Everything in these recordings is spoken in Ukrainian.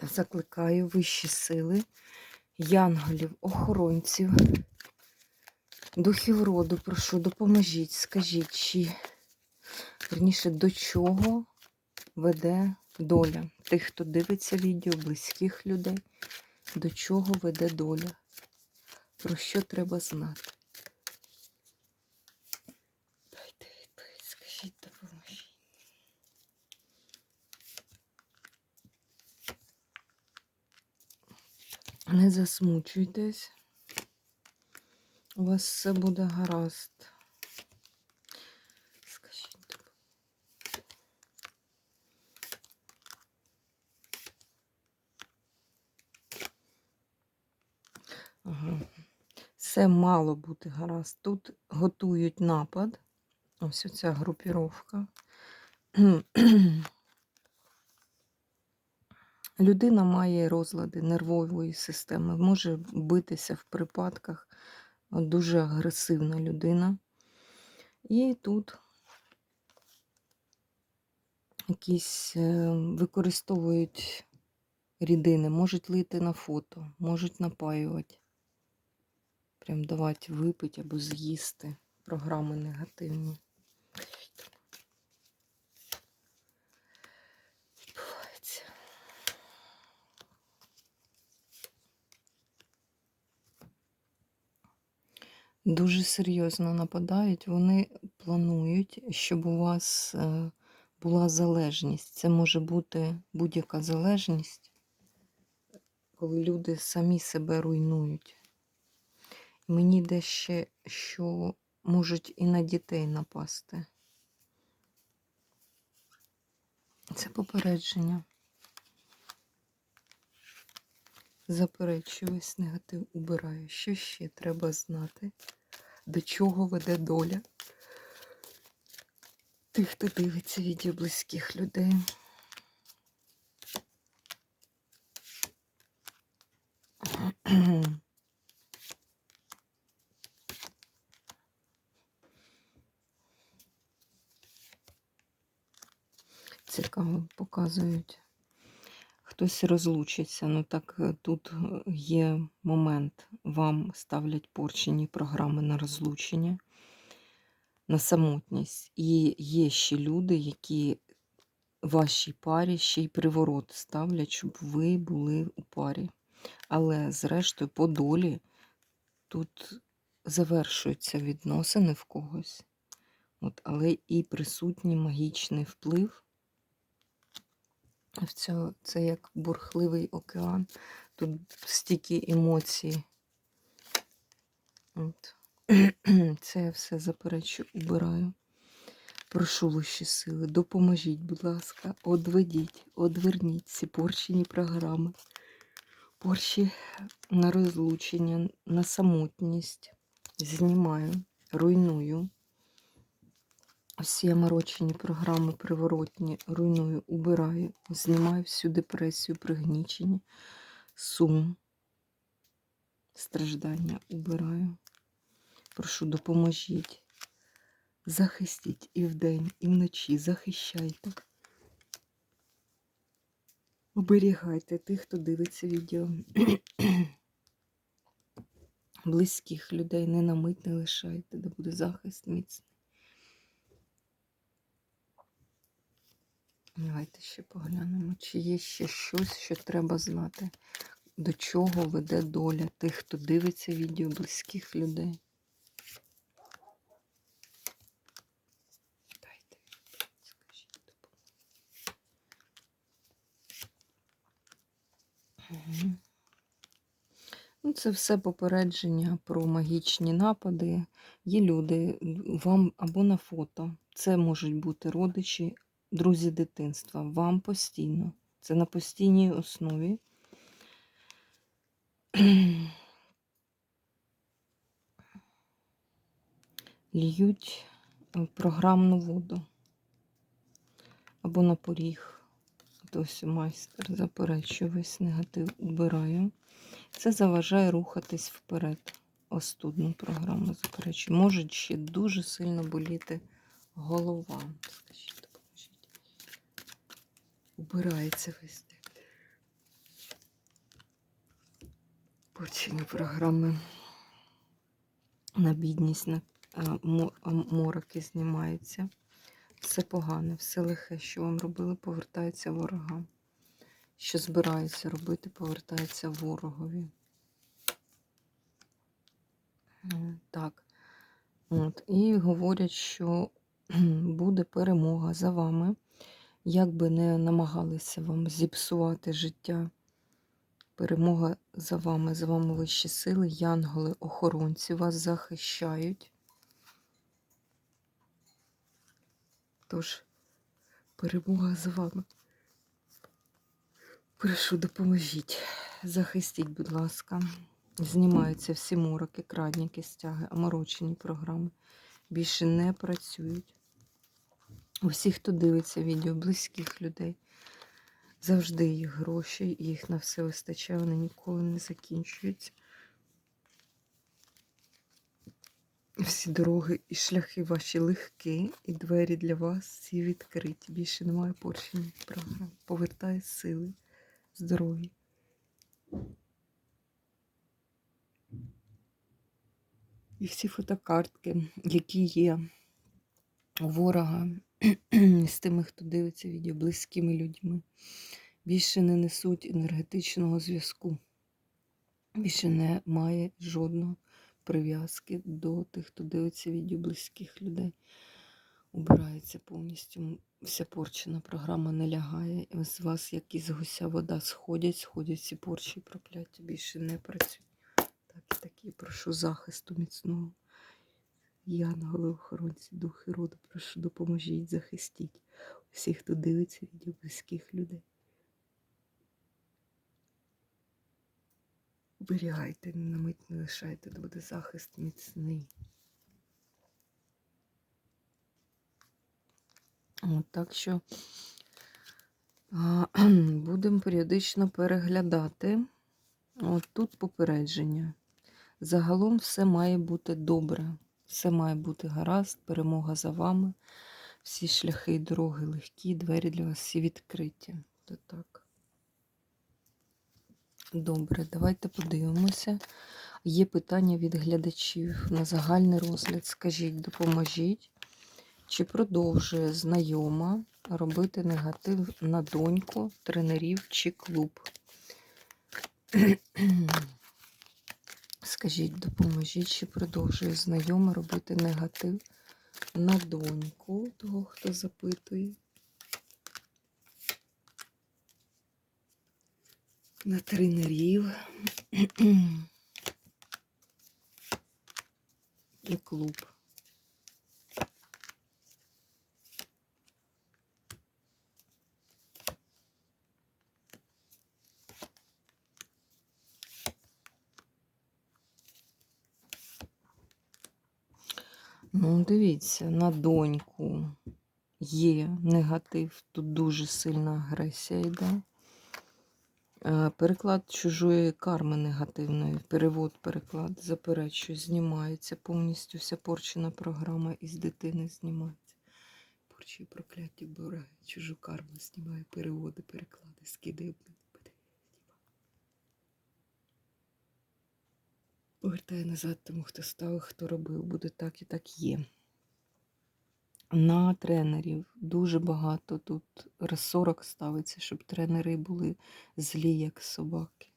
Та закликаю вищі сили, янголів, охоронців, духів роду, прошу, допоможіть, скажіть, чи верніше до чого веде доля тих, хто дивиться відео, близьких людей, до чого веде доля, про що треба знати. Дайте відповідь, скажіть, допоможіть. Не засмучуйтесь. У вас все буде гаразд. Скажіть. Ага. Все мало бути гаразд. Тут готують напад. Ось оця групіровка. Людина має розлади нервової системи, може битися в припадках, дуже агресивна людина. І тут якісь е, використовують рідини, можуть лити на фото, можуть напаювати, прям давати випити або з'їсти програми негативні. Дуже серйозно нападають. Вони планують, щоб у вас е, була залежність. Це може бути будь-яка залежність, коли люди самі себе руйнують. Мені йде ще, що можуть і на дітей напасти. Це попередження. Заперечую весь негатив, убираю. Що ще треба знати? До чого веде доля тих, хто дивиться відео близьких людей. Цікаво, показують. Хтось розлучиться. Ну так е, тут е, є момент. Вам ставлять порчені програми на розлучення, на самотність. І є ще люди, які вашій парі ще й приворот ставлять, щоб ви були у парі. Але, зрештою, по долі тут завершуються відносини в когось. От, але і присутній магічний вплив. В цьо- це як бурхливий океан. Тут стільки емоцій. От. Це я все заперечу, убираю. Прошу вищі сили, допоможіть, будь ласка, одведіть, одверніть ці порчені програми. Порчі на розлучення, на самотність. Знімаю, руйную. Всі оморочені програми приворотні руйную, убираю, знімаю всю депресію, пригнічення, сум, страждання убираю. Прошу, допоможіть. Захистіть і вдень, і вночі. Захищайте. Оберігайте тих, хто дивиться відео. Близьких людей не на не лишайте, де буде захист міцний. Давайте ще поглянемо, чи є ще щось, що треба знати, до чого веде доля тих, хто дивиться відео близьких людей. Ну, це все попередження про магічні напади. Є люди вам або на фото. Це можуть бути родичі, друзі дитинства. Вам постійно Це на постійній основі. Льють е, програмну воду або на поріг. Ось майстер заперечує весь негатив убираю. Це заважає рухатись вперед. Остудну програму заперечую. Може ще дуже сильно боліти голова. Убирається весь день. Почині програми на бідність, на мороки знімаються. Все погане, все лихе, що вам робили, повертається ворогам. Що збирається робити, повертається ворогові. Е, Так. От. І говорять, що буде перемога за вами. Як би не намагалися вам зіпсувати життя. Перемога за вами, за вами вищі сили, янголи, охоронці вас захищають. Тож, перемога за вами. Прошу, допоможіть. Захистіть, будь ласка. Знімаються всі мороки, крадніки, стяги, оморочені програми. Більше не працюють. Усі, хто дивиться відео, близьких людей, завжди їх гроші, їх на все вистачає, вони ніколи не закінчуються. Всі дороги і шляхи ваші легкі, і двері для вас всі відкриті. Більше немає поршень програм. Повертає сили, здоров'я. І всі фотокартки, які є у ворога з тими, хто дивиться відео, близькими людьми, більше не несуть енергетичного зв'язку. Більше немає жодного прив'язки до тих, хто дивиться відео близьких людей. Убирається повністю. Вся порчена програма не лягає. І З вас, як із гуся вода, сходять, сходять всі порчі прокляття. Більше не працюють. Так і такі, прошу захисту міцного. Янголи, охоронці, духи роду, прошу, допоможіть, захистіть всіх, хто дивиться відео близьких людей. Оберігайте, ні на мить не лишайте, де буде захист міцний. От, так що будемо періодично переглядати. От тут попередження. Загалом все має бути добре. Все має бути гаразд, перемога за вами. Всі шляхи і дороги легкі, двері для вас всі відкриті. То так. Добре, давайте подивимося. Є питання від глядачів на загальний розгляд. Скажіть, допоможіть, чи продовжує знайома робити негатив на доньку, тренерів чи клуб? Скажіть, допоможіть, чи продовжує знайома робити негатив на доньку того, хто запитує. На тренерів і клуб. Ну, дивіться, на доньку є негатив, тут дуже сильна агресія йде. Е, Переклад чужої карми негативної, перевод, переклад, заперечую, знімається повністю вся порчена програма із дитини знімається. Порчі прокляття бере, чужу карму знімає, переводи, переклади, скидає. Повертає назад тому, хто ставив, хто робив, буде так і так є. На тренерів дуже багато тут розсорок ставиться, щоб тренери були злі, як собаки.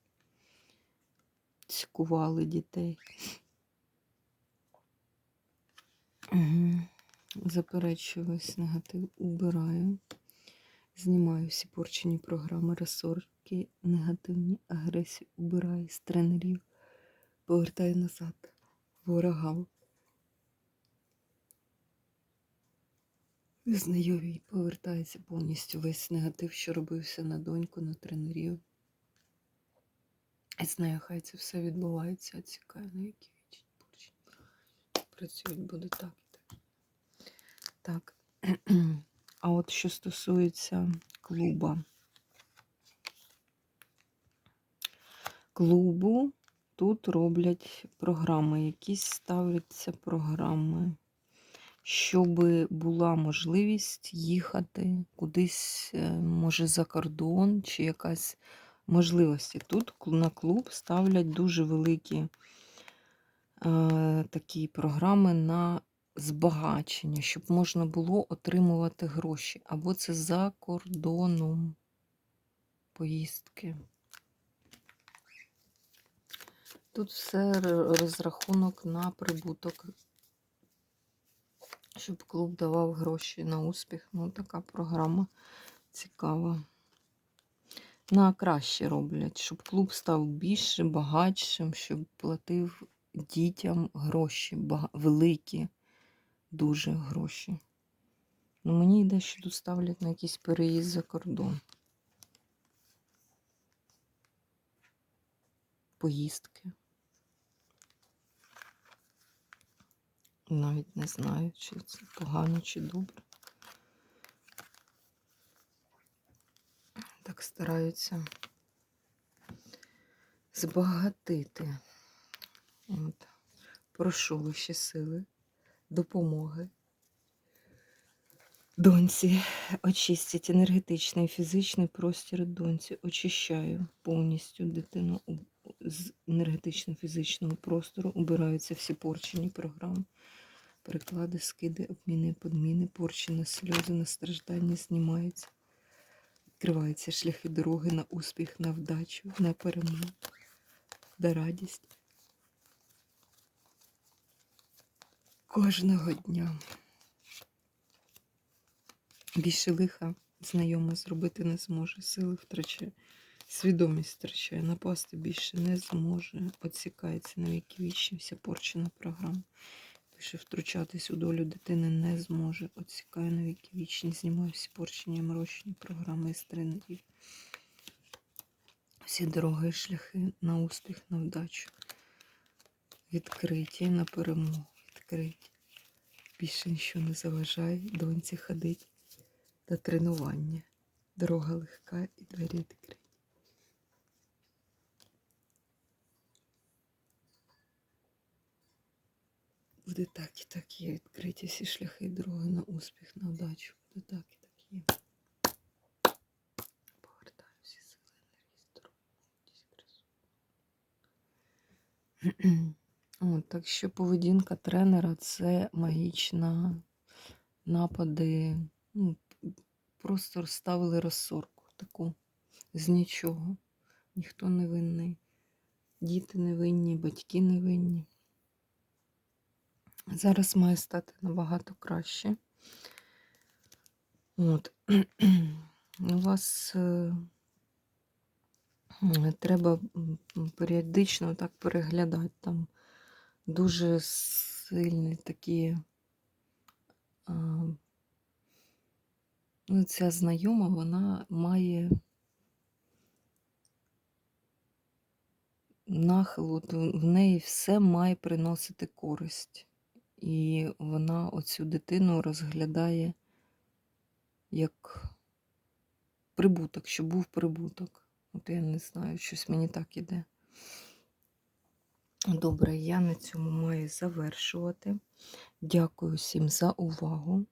Цькували дітей. Заперечую весь негатив, убираю. Знімаю всі порчені програми, розсорки, негативні агресії, убираю з тренерів, повертаю назад ворогам. Знайомій повертається повністю весь негатив, що робився на доньку, на тренерів. І знаю, хай це все відбувається, а цікаво, на які вічні. Працюють буде так і так. Так. А от що стосується клуба. Клубу тут роблять програми, якісь ставляться програми, щоб була можливість їхати кудись, е, може, за кордон, чи якась можливості. Тут на клуб ставлять дуже великі е, такі програми на збагачення, щоб можна було отримувати гроші. Або це за кордоном поїздки. Тут все розрахунок на прибуток, щоб клуб давав гроші на успіх. Ну, така програма цікава. На краще роблять, щоб клуб став більше, багатшим, щоб платив дітям гроші, великі, дуже гроші. Ну, мені йде, що тут ставлять на якийсь переїзд за кордон. Поїздки. Навіть не знаю, чи це погано, чи добре. Так стараються збагатити. От. Прошу вищі сили, допомоги. Доньці очистять енергетичний і фізичний простір доньці. Очищаю повністю дитину з енергетично-фізичного простору. Убираються всі порчені програми, переклади, скиди, обміни, подміни, порчені сльози, на страждання знімаються. Відкриваються шляхи дороги на успіх, на вдачу, на перемогу, на радість. Кожного дня. Більше лиха знайома зробити не зможе. Сили втрачає, свідомість втрачає, напасти більше не зможе. Отсікається на віки вічні, вся порчена програма. Більше втручатись у долю дитини не зможе. Отсікає на віки вічні, знімає всі порчені мрочні програми з тренерів. Всі дороги шляхи на успіх, на вдачу. Відкриті на перемогу. Відкриті. Більше нічого не заважає доньці ходить та тренування. Дорога легка і двері відкриті. Буде так і так є. Відкриті всі шляхи дороги на успіх, на вдачу. Буде так і так є. Повертаю всі сили, енергії. От, так що поведінка тренера це магічна напади. Ну, просто ставили розсорку таку з нічого. Ніхто не винний. Діти не винні, батьки не винні. Зараз має стати набагато краще. От. У вас е, треба періодично так переглядати. Там дуже сильні такі. Ну, ця знайома, вона має нахил, от в в неї все має приносити користь. І вона оцю дитину розглядає як прибуток, щоб був прибуток. От я не знаю, щось мені так іде. Добре, я на цьому маю завершувати. Дякую всім за увагу.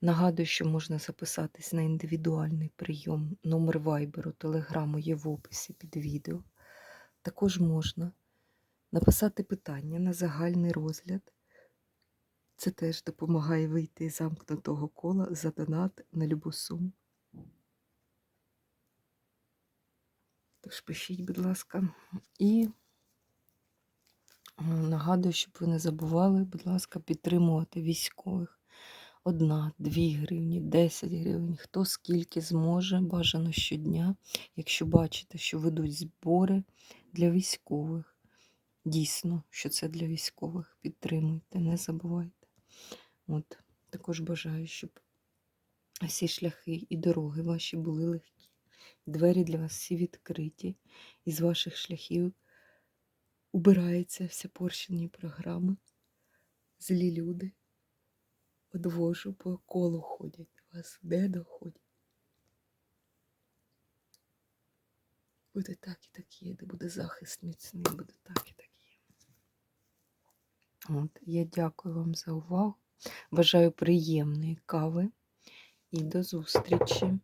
Нагадую, що можна записатись на індивідуальний прийом. Номер вайберу, телеграму є в описі під відео. Також можна написати питання на загальний розгляд. Це теж допомагає вийти із замкнутого кола за донат на любу суму. Тож пишіть, будь ласка. І е, нагадую, щоб ви не забували, будь ласка, підтримувати військових. Одна, дві гривні, 10 гривень, хто скільки зможе, бажано щодня. Якщо бачите, що ведуть збори для військових. Дійсно, що це для військових. Підтримуйте, не забувайте. От, також бажаю, щоб всі шляхи і дороги ваші були легкі. Двері для вас всі відкриті. Із ваших шляхів убирається вся порщені програми. Злі люди. Одвожу по колу ходять, вас не доходять. Буде так і так є, де буде захист міцний, буде так і так. От, я дякую вам за увагу. Бажаю приємної кави і до зустрічі.